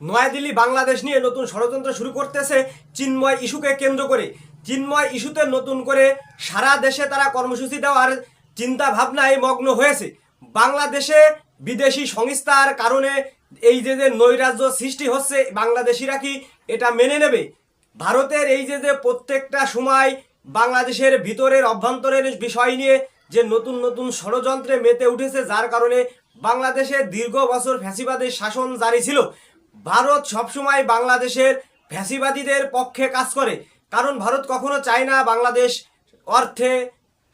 নয়াদিল্লি বাংলাদেশ নিয়ে নতুন ষড়যন্ত্র শুরু করতেছে চিন্ময় ইস্যুকে কেন্দ্র করে। চিন্ময় ইস্যুতে নতুন করে সারা দেশে তারা কর্মসূচি দেওয়ার চিন্তা ভাবনায় মগ্ন হয়েছে। বাংলাদেশে বিদেশি সংস্থার কারণে এই যে যে নৈরাজ্য সৃষ্টি হচ্ছে বাংলাদেশিরা কি এটা মেনে নেবে? ভারতের এই যে যে প্রত্যেকটা সময় বাংলাদেশের ভিতরের অভ্যন্তরের বিষয় নিয়ে যে নতুন নতুন ষড়যন্ত্রে মেতে উঠেছে, যার কারণে বাংলাদেশে দীর্ঘ বছর ফ্যাসিবাদের শাসন জারি ছিল। ভারত সবসময় বাংলাদেশের ফ্যাসিবাদীদের পক্ষে কাজ করে। কারণ ভারত কখনো চায় না বাংলাদেশ অর্থে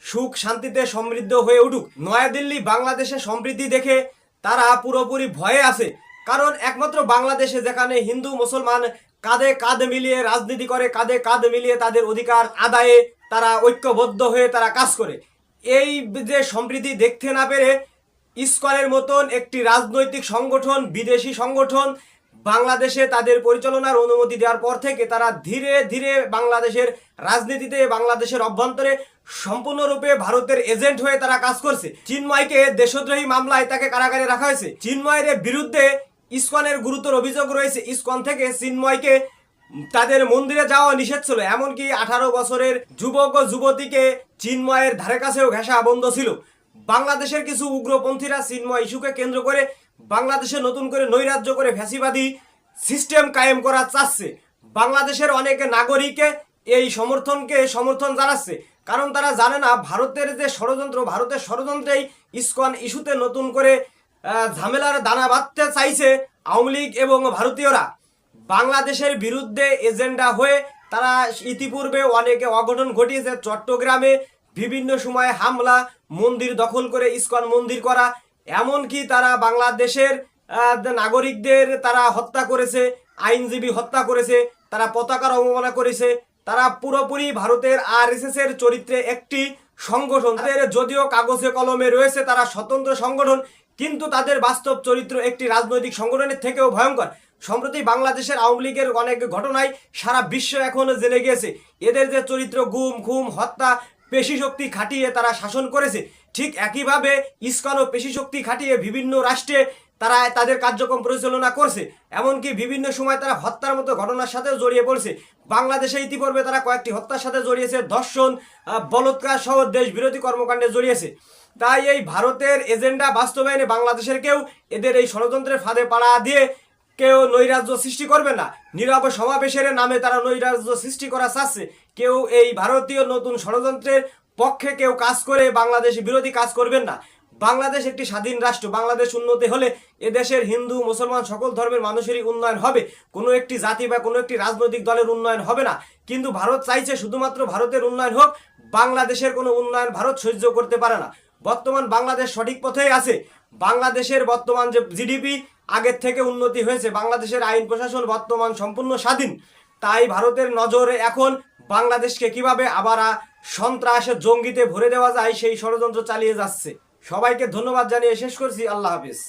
সুখ, শান্তিতে সমৃদ্ধ হয়ে উঠুক। নয়াদিল্লি বাংলাদেশে সমৃদ্ধি দেখে তারা পুরোপুরি ভয়ে আছে। কারণ একমাত্র বাংলাদেশে যেখানে হিন্দু, মুসলমান কাঁধে কাঁধ মিলিয়ে রাজনীতি করে, কাঁধে কাঁধ মিলিয়ে তাদের অধিকার আদায়ে তারা ঐক্যবদ্ধ হয়ে তারা কাজ করে। এই যে সমৃদ্ধি দেখতে না পেরে ইস্কনের মতন একটি রাজনৈতিক সংগঠন, বিদেশি সংগঠন বাংলাদেশে তাদের পরিচালনার অনুমতি দেওয়ার পর থেকে তারা ধীরে ধীরে বাংলাদেশের রাজনীতিতে, বাংলাদেশের অভ্যন্তরে সম্পূর্ণরূপে ভারতের এজেন্ট হয়ে তারা কাজ করছে। চিন্ময়কে দেশদ্রোহী মামলায় তাকে কারাগারে রাখা হয়েছে। চিন্ময়ের বিরুদ্ধে ইস্কনের গুরুতর অভিযোগ রয়েছে। ইস্কন থেকে চিন্ময়কে তাদের মন্দিরে যাওয়া নিষেধ ছিল। এমনকি আঠারো বছরের যুবক ও যুবতীকে চিন্ময়ের ধারে কাছেও ঘেঁষা বন্ধ ছিল। বাংলাদেশের কিছু উগ্রপন্থীরা চিন্ময় ইস্যুকে কেন্দ্র করে বাংলাদেশে নতুন করে নৈরাজ্য করে ফ্যাসিবাদী সিস্টেম কায়েম করা চাচ্ছে। বাংলাদেশের অনেক নাগরিকে এই সমর্থনকে সমর্থন জানাচ্ছে। কারণ তারা জানে না, ভারতের যে ষড়যন্ত্র, ভারতের ষড়যন্ত্রেই ইস্কন ইস্যুতে নতুন করে ঝামেলার দানা বাঁধতে চাইছে আওয়ামী লীগ এবং ভারতীয়রা। বাংলাদেশের বিরুদ্ধে এজেন্ডা হয়ে তারা ইতিপূর্বে অনেকে অঘটন ঘটিয়েছে। চট্টগ্রামে বিভিন্ন সময়ে হামলা, মন্দির দখল করে ইস্কন মন্দির করা এমনকি তারা বাংলাদেশের নাগরিকদের তারা হত্যা করেছে, আইনজীবী হত্যা করেছে, তারা পতাকার অবমাননা করেছে, তারা পুরোপুরি ভারতের আর এর চরিত্রে একটি সংগঠন। তাদের যদিও কাগজে কলমে রয়েছে তারা স্বতন্ত্র সংগঠন, কিন্তু তাদের বাস্তব চরিত্র একটি রাজনৈতিক সংগঠনের থেকেও ভয়ঙ্কর। সম্প্রতি বাংলাদেশের আওয়ামী লীগের অনেক ঘটনায় সারা বিশ্ব এখন জেনে গিয়েছে। এদের যে চরিত্র গুম, খুম, হত্যা পেশি শক্তি খাটিয়ে তারা শাসন করেছে। ঠিক একইভাবে ইস্কনও পেশি শক্তি খাটিয়ে বিভিন্ন রাষ্ট্রে তারা তাদের কার্যক্রম পরিচালনা করছে। এমনকি বিভিন্ন সময় তারা হত্যার মতো ঘটনার সাথে জড়িয়ে পড়ছে। বাংলাদেশে ইতিপূর্বে তারা কয়েকটি হত্যার সাথে জড়িয়েছে। আহ, বলৎকার সহ দেশ বিরোধী কর্মকাণ্ডে জড়িয়েছে। তাই এই ভারতের এজেন্ডা বাস্তবায়নে বাংলাদেশের কেউ এদের এই ষড়যন্ত্রের ফাঁদে পাড়া দিয়ে কেউ নৈরাজ্য সৃষ্টি করবে না। নীরব সমাবেশের নামে তারা নৈরাজ্য সৃষ্টি করা চাচ্ছে। কেউ এই ভারতীয় নতুন ষড়যন্ত্রের পক্ষে কেউ কাজ করে বাংলাদেশ বিরোধী কাজ করবেন না। বাংলাদেশ একটি স্বাধীন রাষ্ট্র। বাংলাদেশ উন্নতি হলে এদেশের হিন্দু, মুসলমান সকল ধর্মের মানুষেরই উন্নয়ন হবে। কোনো একটি জাতি বা কোনো একটি রাজনৈতিক দলের উন্নয়ন হবে না। কিন্তু ভারত চাইছে শুধুমাত্র ভারতের উন্নয়ন হোক, বাংলাদেশের কোনো উন্নয়ন ভারত সহ্য করতে পারে না। বর্তমান বাংলাদেশ সঠিক পথেই আছে। বাংলাদেশের বর্তমান যে জিডিপি আগের থেকে উন্নতি হয়েছে। বাংলাদেশের আইন প্রশাসন বর্তমান সম্পূর্ণ স্বাধীন। তাই ভারতের নজরে এখন বাংলাদেশকে কীভাবে আবার সন্ত্রাস জঙ্গিতে ভরে দেওয়া যায় সেই ষড়যন্ত্র চালিয়ে যাচ্ছে। সবাইকে ধন্যবাদ জানিয়ে শেষ করছি। আল্লাহ হাফিজ।